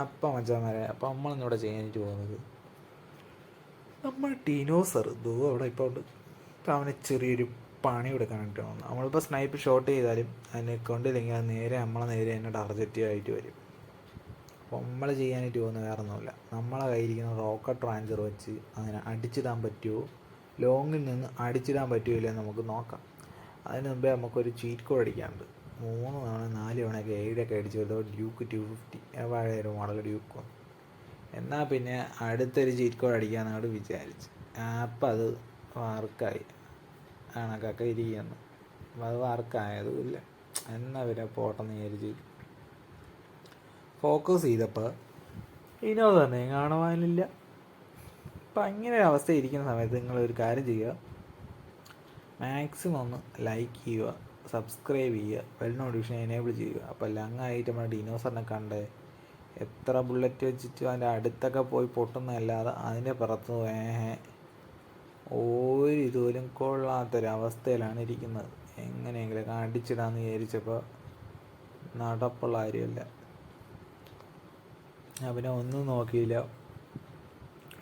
അപ്പം മച്ചാന്മാരെ അപ്പം നമ്മളിന്നിവിടെ ചെയ്യാനായിട്ട് പോകുന്നത്? നമ്മൾ ടീനോസർ ദോ അവിടെ ഇപ്പോൾ ഉണ്ട്. അപ്പം അവന് ചെറിയൊരു പണി കൊടുക്കാനായിട്ട് വന്നു. നമ്മളിപ്പോൾ സ്നൈപ്പ് ഷോട്ട് ചെയ്താലും അതിനെ കൊണ്ടില്ലെങ്കിൽ അത് നേരെ നമ്മളെ നേരെ തന്നെ ടാർജറ്റ് ആയിട്ട് വരും. അപ്പോൾ നമ്മൾ ചെയ്യാനായിട്ട് പോകുന്നത് വേറെ ഒന്നുമില്ല നമ്മളെ കയ്യിരിക്കുന്ന റോക്കറ്റ് റാഞ്ചർ വെച്ച് അങ്ങനെ അടിച്ചിടാൻ പറ്റുമോ ലോങ്ങിൽ നിന്ന് അടിച്ചിടാൻ പറ്റുമോ ഇല്ലെന്ന് നമുക്ക് നോക്കാം. അതിന് മുമ്പേ നമുക്കൊരു ചീറ്റ് കോഡ് അടിക്കാനുണ്ട്. മൂന്ന് തവണ നാല് തവണയൊക്കെ എയ്ഡൊക്കെ അടിച്ചു വരുമ്പോൾ ഡ്യൂക്ക് ടു ഫിഫ്റ്റി പഴയ ഒരു മോഡൽ ഡ്യൂക്ക് എന്നാൽ പിന്നെ അടുത്തൊരു ചീറ്റ് കോഡ് അടിക്കാമെന്നോട് വിചാരിച്ചു. അപ്പം അത് വർക്കായി. കണക്കൊക്കെ ഇരിക്കുന്നു. അപ്പം അത് വർക്കായതും ഇല്ല. എന്നാൽ പിന്നെ പോട്ടെന്ന് വിചാരിച്ച്. ഫോക്കസ് ചെയ്തപ്പോൾ ഇനോ തന്നെ കാണുവാനില്ല. അപ്പം അങ്ങനെ ഒരു അവസ്ഥ ഇരിക്കുന്ന സമയത്ത് നിങ്ങളൊരു കാര്യം ചെയ്യുക. മാക്സിമം ഒന്ന് ലൈക്ക് ചെയ്യുക. സബ്സ്ക്രൈബ് ചെയ്യുക. ബെൽ നോട്ടിഫിക്കേഷൻ എനേബിൾ ചെയ്യുക. അപ്പോൾ ലങ്ങായിട്ട് നമ്മുടെ ഡിനോസറിനെ കണ്ട് എത്ര ബുള്ളറ്റ് വെച്ചിട്ട് അതിന്റെ അടുത്തൊക്കെ പോയി പൊട്ടുന്നതല്ലാതെ അതിന്റെ പുറത്ത് ഒരു ഇതുപോലും കൊള്ളാത്തൊരവസ്ഥയിലാണ് ഇരിക്കുന്നത്. എങ്ങനെയെങ്കിലും അടിച്ചിടാന്ന് വിചാരിച്ചപ്പോൾ നടപ്പുള്ള കാര്യമല്ല. അവനെ ഒന്നും നോക്കിയില്ല.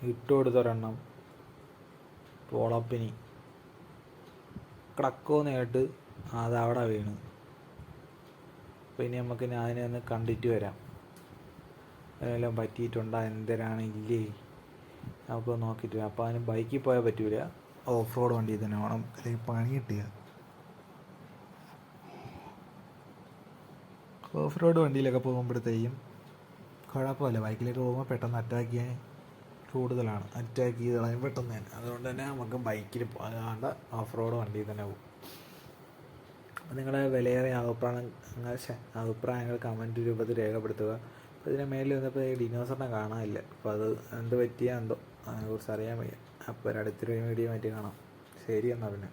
ഇട്ടുകൊടുത്തൊരെണ്ണം പോളപ്പിനി. കേട്ട് അത് അവിടെ അപ്പോൾ ഇനി നമുക്ക് അതിനെ ഒന്ന് കണ്ടിട്ട് വരാം. അതിനെല്ലാം പറ്റിയിട്ടുണ്ടോ? എന്തരാണ് ഇല്ലേ നമുക്ക് നോക്കിയിട്ട് വരാം. അപ്പോൾ അതിന് ബൈക്കിൽ പോയാൽ പറ്റൂല. ഓഫ് റോഡ് വണ്ടി തന്നെ വേണം. അല്ലെങ്കിൽ പണി കിട്ടുക ഓഫ് റോഡ് വണ്ടിയിലൊക്കെ പോകുമ്പോഴത്തേക്കും കുഴപ്പമില്ല. ബൈക്കിലേക്ക് പോകുമ്പോൾ പെട്ടെന്ന് അറ്റാക്ക് ചെയ്യാൻ കൂടുതലാണ്. അറ്റാക്ക് ചെയ്ത് കളയും പെട്ടെന്ന് തന്നെ. അതുകൊണ്ട് തന്നെ നമുക്ക് ബൈക്കിൽ പോകാണ്ട് ഓഫ് റോഡ് വണ്ടിയിൽ തന്നെ പോകും. നിങ്ങളുടെ വിലയേറിയ അഭിപ്രായങ്ങൾ അഭിപ്രായങ്ങൾ കമന്റ് രൂപത്തിൽ രേഖപ്പെടുത്തുക. അപ്പോൾ ഇതിന് മേലിൽ വന്നപ്പോൾ ഈ ഡിനോസറിനെ കാണാനില്ല. അപ്പോൾ അത് എന്ത് പറ്റിയാ എന്തോ അതിനെക്കുറിച്ച് അറിയാൻ വയ്യ. അപ്പോൾ ഒരു അടുത്തൊരു വീഡിയോ മാറ്റി കാണാം. ശരി എന്നാൽ പിന്നെ.